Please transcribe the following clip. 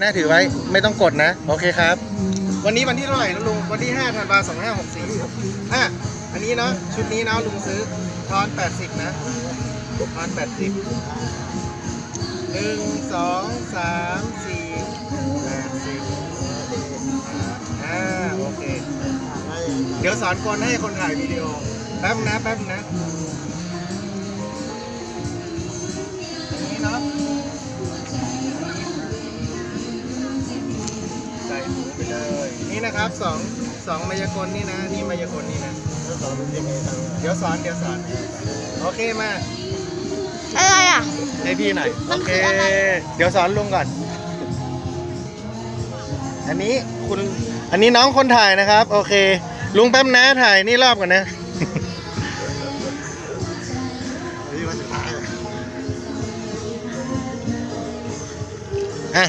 นะถือไว้ไม่ต้องกดนะ โอเคครับ วันนี้วันที่เท่าไหร่นะลุง วันที่5ธันวาคม2564อะอันนี้เนาะชุดนี้เนาะลุงซื้อทอน 80 นะทอน 80หนึ่งสองสามสี่แปดสิบอ่าโอเค เดี๋ยวสอนคนให้คนถ่ายวิดีโอ แป๊บนะแป๊บนะ ไปเลยนี่นะครับสองสองมายากลนี่นะ นี่มายากลนี่นะเดี๋ยวสอนเดี๋ยวสอน โอเคมา อะไรอะ ให้พี่หน่อย มัโอนเคคืออะไร เดี๋ยวสอนลุงก่อน อันนี้คุณ อันนี้น้องคนถ่ายนะครับ โอเค ลุงแป๊บนะถ่ายนี่รอบก่อนนะอะ